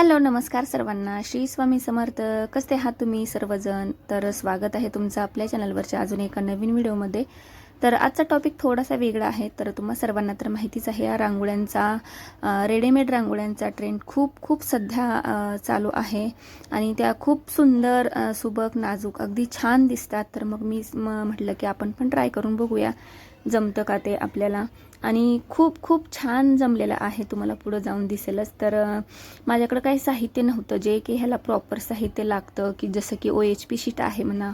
Hello नमस्कार सर्वांना. श्री स्वामी समर्थ. कसे आहात तुम्ही सर्वजण? तर स्वागत आहे तुमचं आपल्या चॅनलवरच्या अजून एका नवीन व्हिडिओमध्ये. तर आजचा टॉपिक थोडासा वेगळा आहे तर तुम्हा सर्वांना तर माहितीच आहे या रांगोळ्यांचा रेडीमेड रांगोळ्यांचा ट्रेंड खूप खूप सध्या चालू आहे. आणि त्या खूप सुंदर सुबक नाजूक अगदी छान दिसतात. तर मग मी म- म्हटलं की आपण पण ट्राय करून बघूया. जमतं का ते आपल्याला? आणि खूप खूप छान जमलेलं आहे तुम्हाला पुढं जाऊन दिसेलच. तर माझ्याकडं काही साहित्य नव्हतं जे की ह्याला प्रॉपर साहित्य लागतं की जसं की ओ एच पी शीट आहे म्हणा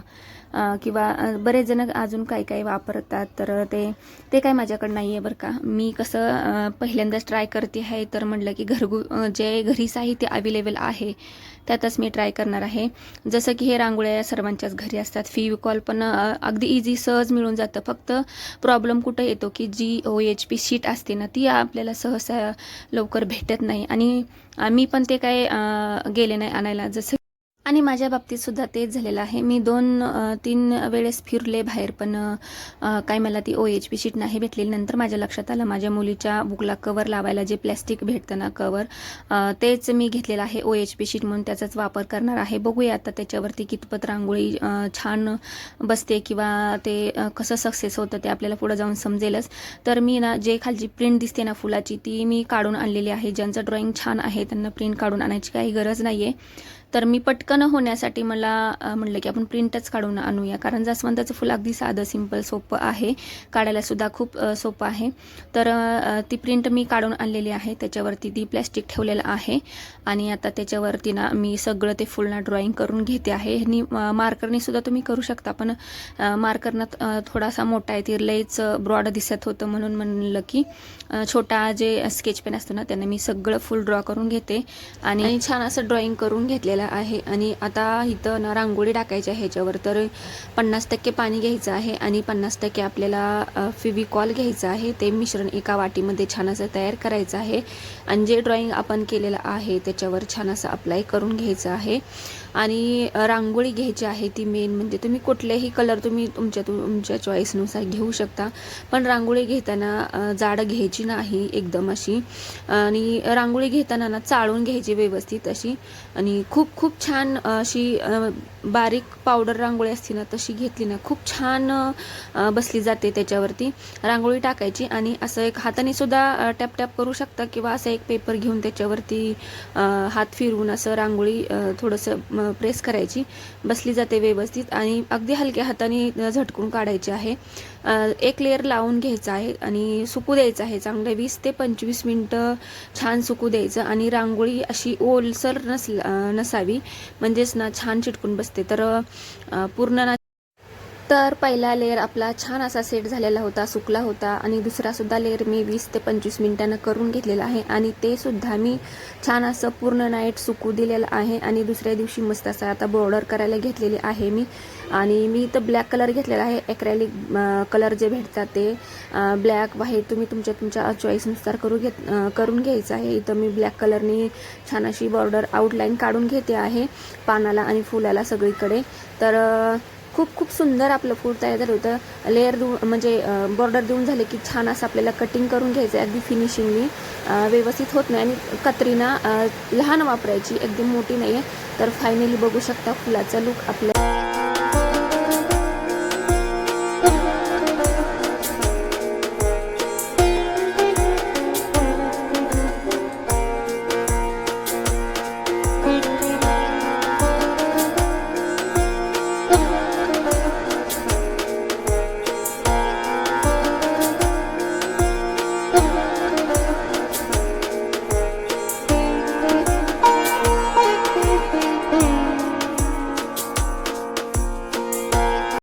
किंवा बरेच जण अजून काही काही वापरतात. तर ते ते काय माझ्याकडं नाही आहे बरं का. मी कसं पहिल्यांदाच ट्राय करते आहे तर म्हटलं की घरगु जे घरी साहित्य अवेलेबल आहे त्यातच मी ट्राय करणार आहे. जसं की हे रांगोळ्या सर्वांच्याच घरी असतात. फिविकॉल पण अगदी इझी सहज मिळून जातं. फक्त प्रॉब्लेम कुठं येतो की G O H H P sheet असते ना ती आपल्याला सहसा लवकर भेटत नाही. आणि आम्ही पण ते काय गेले नाही आणायला. जसं आणि माझ्या बाबतीतसुद्धा तेच झालेलं आहे. मी दोन तीन वेळेस फिरले बाहेर पण काय मला ती ओ एच पी शीट नाही भेटलेली. नंतर माझ्या लक्षात आलं माझ्या मुलीच्या बुकला कवर लावायला जे प्लॅस्टिक भेटतं ना कवर तेच मी घेतलेलं आहे ओ एच पी शीट म्हणून त्याचाच वापर करणार आहे. बघूया आता त्याच्यावरती कितपत रांगोळी छान बसते किंवा ते कसं सक्सेस होतं ते आपल्याला पुढं जाऊन समजेलच. तर मी ना जे खालची प्रिंट दिसते ना फुलाची ती मी काढून आणलेली आहे. ज्यांचं ड्रॉइंग छान आहे त्यांना प्रिंट काढून आणायची काही गरज नाही आहे तर मी पटकन होण्यासाठी मला म्हणलं की आपण प्रिंटच काढून आणूया. कारण जास्वंदाचं फुल अगदी साधं सिंपल सोपं आहे. काढायलासुद्धा खूप सोपं आहे. तर ती प्रिंट मी काढून आणलेली आहे. त्याच्यावरती ती प्लॅस्टिक ठेवलेलं आहे. आणि आता त्याच्यावरती ना मी सगळं ते फुलना ड्रॉईंग ड्रॉइंग करून घेते आहे. ह्यांनी मार्करने सुद्धा तुम्ही करू शकता. पण मार्करनं थोडासा मोठा आहे. ती लईच ब्रॉड दिसत होतं म्हणून म्हणलं की छोटा जे स्केच पेन असतो ना त्याने मी सगळं फुल ड्रॉ करून घेते. आणि आणि छान असं ड्रॉइंग करून घेतलेलं आहे आणि आता इथं ना रांगोळी टाकायची आहे ह्याच्यावर. तर पन्नास टक्के पाणी घ्यायचं आहे आणि पन्नास टक्के आपल्याला फिविकॉल घ्यायचं आहे. ते मिश्रण एका वाटीमध्ये छान असं तयार करायचं आहे. आणि जे ड्रॉइंग आपण केलेलं आहे त्याच्यावर छान असं अप्लाय करून घ्यायचं आहे. आणि रांगोळी घ्यायची आहे ती मेन म्हणजे तुम्ही कुठलेही कलर तुम्ही तुमच्या तुमच्या चॉईसनुसार घेऊ शकता. पण रांगोळी घेताना जाडं जाड घ्यायची नाही एकदम अशी. आणि रांगोळी घेताना ना चाळून घ्यायची व्यवस्थित अशी. आणि खूप खूप छान अशी बारीक पावडर रांगोळी असते ना तशी घेतली ना खूप छान बसली जाते त्याच्यावरती. रांगोळी टाकायची आणि असं एक हाताने सुद्धा टॅप टॅप करू शकता किंवा असं एक पेपर घेऊन त्याच्यावरती हात फिरवून असं रांगोळी थोडंसं प्रेस करायची बसली जाते व्यवस्थित आणि अगदी हलक्या हाताने झटकून काढायची आहे. एक लेअर लावून घ्यायचा आहे आणि सुकू द्यायचं आहे. चांगलं वीस ते पंचवीस मिनटं छान सुकू द्यायचं आणि रांगोळी अशी ओलसर नस नसावी. म्हणजेच ना छान चिटकून बसते. तर पूर्ण ना तर पहिला लेअर आपला छान असा सेट झालेला होता सुकला होता आणि दुसरासुद्धा लेअर मी वीस ते पंचवीस मिनटानं करून घेतलेला आहे आणि ते सुद्धा मी छान असं पूर्ण नाईट सुकू दिलेलं आहे आणि दुसऱ्या दिवशी मस्त असं आता बॉर्डर करायला घेतलेली आहे मी. आणि मी इथं ब्लॅक कलर घेतलेला आहे ॲक्रॅलिक कलर जे भेटतात ते ब्लॅक व्हाईट तुम्ही तुमच्या तुमच्या चॉईसनुसार करू घेत करून घ्यायचं आहे. इथं मी ब्लॅक कलरनी छान अशी बॉर्डर आउटलाईन काढून घेते आहे पानाला आणि फुलाला सगळीकडे. तर खूप खूप सुंदर आपलं फूड तयार झालं होतं. लेअर देऊन म्हणजे बॉर्डर देऊन झाले की छान असं आपल्याला कटिंग करून घ्यायचं आहे अगदी फिनिशिंगनी व्यवस्थित होत नाही. आणि कत्रीना लहान वापरायची एकदम मोठी नाही आहे तर फायनली बघू शकता फुलाचा लुक आपल्या